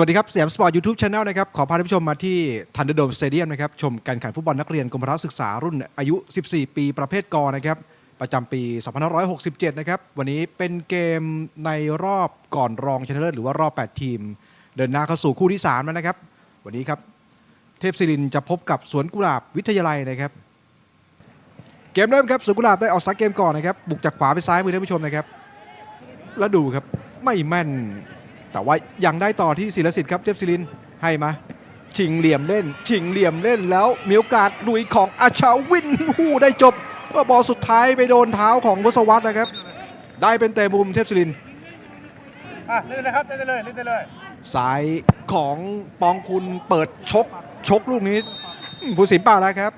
วัสดีครับสยามสปอร์ตยูทูบช anel นะครับ ขอพาท่านผู้ชมมาที่ทันเดอร์โดมสเตเดียมนะครับ ชมการแข่งขันฟุตบอลนักเรียนกรมพละศึกษารุ่นอายุ 14 ปี ประเภทกอนะครับ ประจำปี 2567 นะครับ วันนี้เป็นเกมในรอบก่อนรองชนะเลิศหรือว่ารอบ 8 ทีม เดินหน้าเข้าสู่คู่ที่ 3 แล้วนะครับ วันนี้ครับเทพศิรินจะพบกับสวนกุหลาบวิทยาลัยนะครับ เกมเริ่มครับสวนกุหลาบได้ออกสตาร์ทเกมก่อนนะครับบุกจากขวาไปซ้ายมือท่านผู้ชมนะครับ แล้วดูครับไม่แม่น แต่ว่ายังได้ต่อที่ศิลสิทธิ์ครับเทพศิรินทร์ให้มาชิงเหลี่ยมเล่น ชิงเหลี่ยมเล่นแล้วมีโอกาสลุยของอาชาวินหูได้จบเออบอลสุดท้ายไปโดนเท้าของวศวัตนะครับ ได้เป็นเตะมุมเทพศิรินทร์อะเล่นเลยครับเล่นได้เลยเล่นได้เลยซ้ายของปองคุณเปิดชกชกลูกนี้อืมผู้สินเปล่าแล้วครับ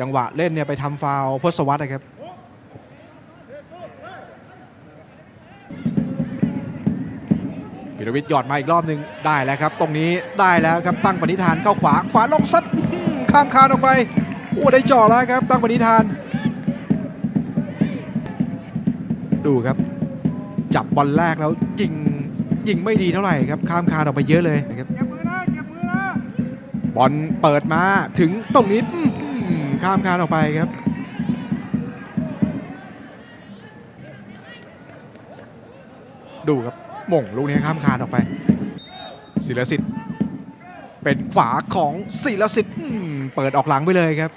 จังหวะเล่นเนี่ยไปทำฟาวล์พศวัตนะครับ พิรวิทย์หยอดมาอีกรอบหนึ่งได้แล้วครับ ตรงนี้ได้แล้วครับตั้งปณิธานเข้าขวาขวาลงซัดอื้อหือข้ามคานออกไปโอ้ได้จ่อแล้วครับ ตั้งปณิธาน ดูครับ จับบอลแรกแล้วยิงยิงไม่ดีเท่าไหร่ครับข้ามคานออกไปเยอะเลยนะครับเก็บมือนะเก็บมือนะบอลเปิดมาถึงตรงนี้อื้อหือข้ามคานออกไปครับดูครับห ม่งลูกนี้ข้ามคานออกไปศิลสิทธิ์เป็นขวาของศิลสิทธิ์เปิดออกหลังไปเลยครับ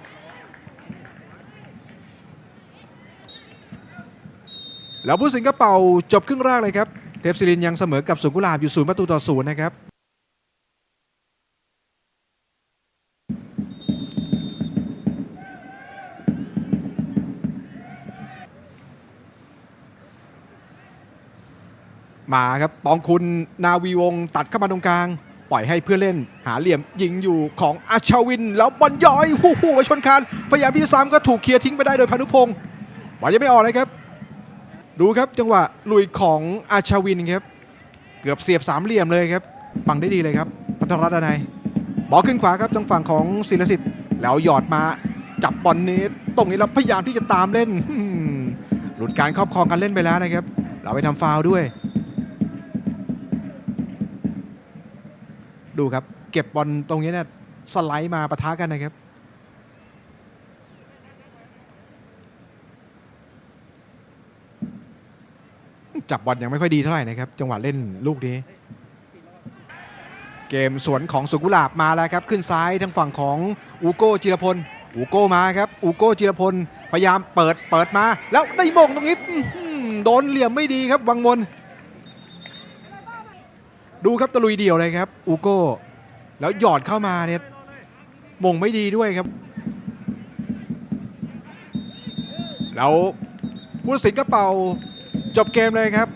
แล้วผู้สิงก็เป่าจบครึ่งแรกเลยครับ เทพศิรินยังเสมอกับสุกุลาบอยู่ศูนย์ประตูต่อศูนย์นะครับ มาครับปองคุณนาวีวงตัดเข้ามาตรงกลาง ปล่อยให้เพื่อเล่นหาเหลี่ยมยิงอยู่ของอาชาวิน แล้วบอลย้อยหู้หู้ไปชนคานพยายามที่จะซ้ำก็ถูกเคลียร์ทิ้งไปได้โดยพานุพงศ์บอลยังไม่ออกเลยครับ ดูครับจังหวะลุยของอาชาวินครับ เกือบเสียบสามเหลี่ยมเลยครับปังได้ดีเลยครับพัทรรัตน์ดนัยบอลขึ้นขวาครับทางฝั่งของศิลสิทธิ์แล้วหยอดมาจับบอลนี้ตรงนี้แล้วพยายามที่จะตามเล่นหลุดการครอบครองการเล่นไปแล้วนะครับ เราไปทำฟาวล์ด้วย ดูครับ เก็บบอลตรงนี้เนี่ยสไลด์มาปะทะกันนะครับ จับบอลยังไม่ค่อยดีเท่าไหร่นะครับ จังหวะเล่นลูกนี้ เกมสวนของสุกุลาบมาแล้วครับ ขึ้นซ้ายทางฝั่งของอูโก้จิรพลอูโก้มาครับอูโก้จิรพลพยายามเปิดเปิดมา แล้วได้มงตรงนี้โดนเหลี่ยมไม่ดีครับวังมน ดูครับตะลุยเดี่ยวเลยครับอูโก้แล้วหยอดเข้ามาเนี่ยมงไม่ดีด้วยครับ แล้วผู้ตัดสินก็เป่าจบเกมเลยครับ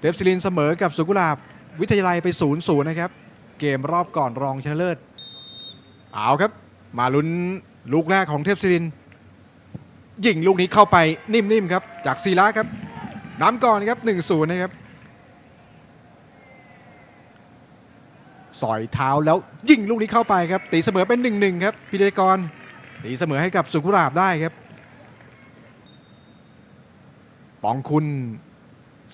เทพศิรินเสมอกับสุกุลาบวิทยาลัยไป0ูนย์นะครับ เกมรอบก่อนรองชนะเลิศเอาครับ มาลุ้นลูกแรกของเทพศิรินยิงลูกนี้เข้าไปนิ่มๆครับ จากศิระครับน้ำก่อนครับ1นนะครับ สอยเท้าแล้วยิงลูกนี้เข้าไปครับตีเสมอเป็น1นึครับพิเดกรตีเสมอให้กับสุขุราบได้ครับ ปองคุณ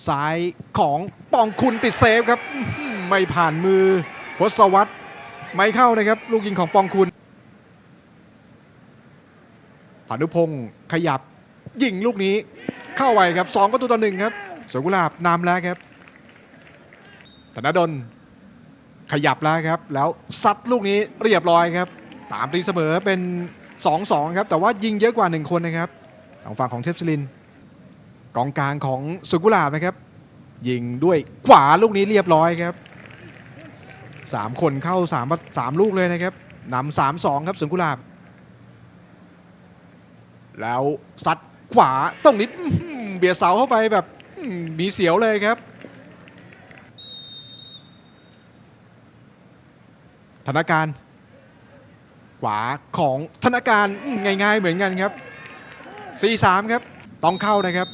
ซ้ายของปองคุณติดเซฟครับ ไม่ผ่านมือพศวัตรไม่เข้านะครับ ลูกยิงของปองคุณพานุพงศ์ขยับยิงลูกนี้เข้าไวครับ2ประตูต่อหนึ่งครับสุกุหลาบนำแล้วครับธนดล ขยับแล้วครับ แล้วซัดลูกนี้เรียบร้อยครับ ตามตีเสมอเป็น 2-2 ครับ แต่ว่ายิงเยอะกว่า 1 คนนะครับทางฝั่งของเทพศิริน กองกลางของสุกุลาบนะครับ ยิงด้วยขวาลูกนี้เรียบร้อยครับ 3 คนเข้า3 3ลูกเลยนะครับนำสามสองครับสุกุลาบ แล้วซัดขวาตรงนี้เบียดเสาเข้าไปแบบมีเสียวเลยครับ ธนาการ ขวาของธนาการง่าย ๆ เหมือนกันครับ 4-3 ครับ ต้องเข้านะครับ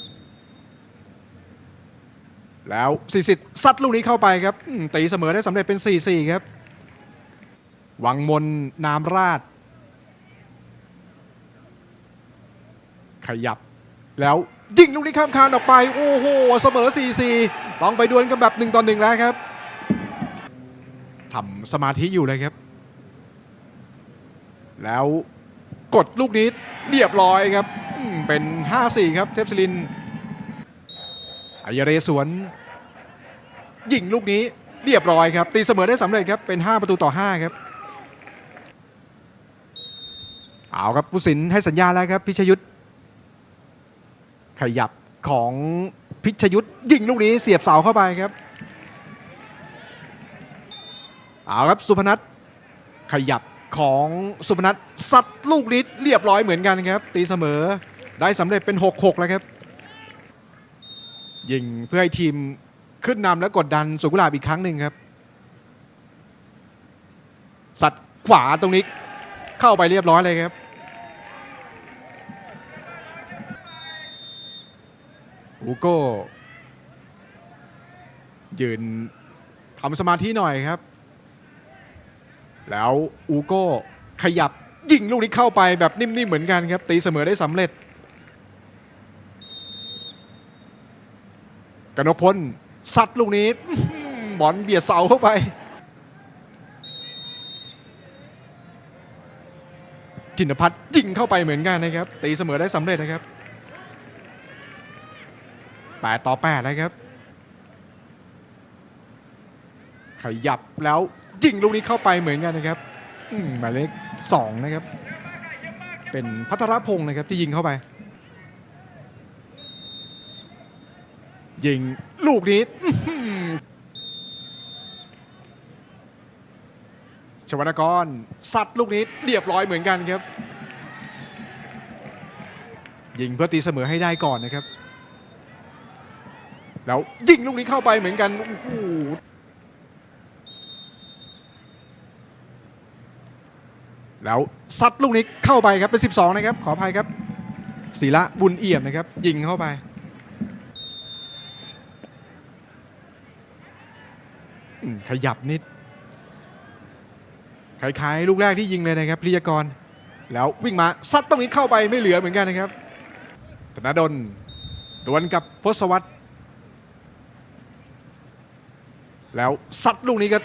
แล้วสีสิทธิ์ซัดลูกนี้เข้าไปครับตีเสมอได้สำเร็จเป็น 4-4 ครับ วังมนนามราช ขยับแล้วยิงลูกนี้ข้ามคานออกไป โอ้โห เสมอ 4-4 ต้องไปดวลกันแบบ1ต่อ1แล้วครับ ทำสมาธิอยู่เลยครับ แล้วกดลูกนี้เรียบร้อยครับ เป็น 5-4 ครับ เทพศิรินอายเรสวนยิงลูกนี้เรียบร้อยครับ ตีเสมอได้สำเร็จครับ เป็น 5 ประตูต่อ 5 ครับเอาครับผู้สินให้สัญญาแล้วครับ พิชยุทธขยับของพิชยุทธยิงลูกนี้เสียบเสาเข้าไปครับ เอาครับสุพนัทขยับของสุพนัทซัดลูกนี้เรียบร้อยเหมือนกันครับ ตีเสมอได้สำเร็จเป็น 6-6 แล้วครับยิงเพื่อให้ทีมขึ้นนำและกดดันสุกุลาบอีกครั้งหนึ่งครับ สัดขวาตรงนี้เข้าไปเรียบร้อยเลยครับอูโก้ยืนทำสมาธิหน่อยครับ แล้วอูโก้ขยับยิงลูกนี้เข้าไปแบบนิ่มๆเหมือนกันครับ ตีเสมอได้สำเร็จ กนกพลซัดลูกนี้บอลเบียดเสาเข้าไป จินพัฒน์ยิงเข้าไปเหมือนกันนะครับ ตีเสมอได้สำเร็จนะครับ8ต่อ8นะครับ ขยับแล้ว ยิงลูกนี้เข้าไปเหมือนกันนะครับหมายเลข2นะครับ เป็นพัทรพงศ์นะครับที่ยิงเข้าไป ยิงลูกนี้ชวนกรซัดลูกนี้เรียบร้อยเหมือนกันครับ ยิงเพื่อตีเสมอให้ได้ก่อนนะครับ แล้วยิงลูกนี้เข้าไปเหมือนกันโอ้โห แล้วซัดลูกนี้เข้าไปครับเป็น 12 นะครับ ขออภัยครับศิระบุญเอี่ยมนะครับ ยิงเข้าไป ขยับนิดคล้ายๆลูกแรกที่ยิงเลยนะครับพิยากร แล้ววิ่งมาซัดตรงนี้เข้าไปไม่เหลือเหมือนกันนะครับธนดลดวลกับพศวัตรแล้วซัดลูกนี้ก็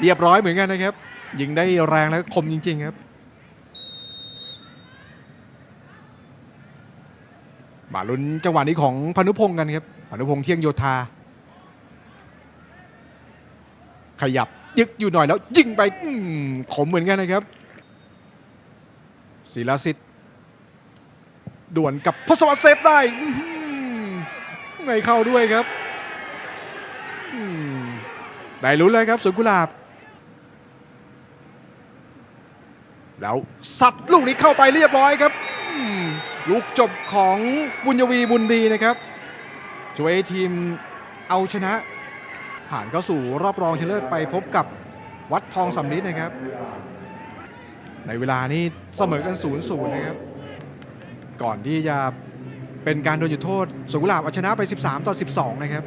เรียบร้อยเหมือนกันนะครับ ยิงได้แรงและคมจริง ๆ ครับ มาลุ้นจังหวะนี้ของพานุพงศ์กันครับพานุพงศ์เที่ยงโยธา ขยับยึกอยู่หน่อยแล้วยิงไปมขมเหมือนกันนะครับศิลาสิทธิ์ด่วนกับพศวัตรเซฟได้ไม่เข้าด้วยครับได้ลุ้นเลยครับสวนกุหลาบ แล้วสัดลูกนี้เข้าไปเรียบร้อยครับลูกจบของบุญยวีบุญดีนะครับช่วยให้ทีมเอาชนะ ผ่านเข้าสู่รอบรองชนะเลิศไปพบกับวัดทองสำลิดนะครับ ในเวลานี้เสมอกัน0ูนย์นะครับ ก่อนที่จะเป็นการโดนจุดโทษสุกุลาบเอาชนะไป 13 ต่อ 12 นะครับ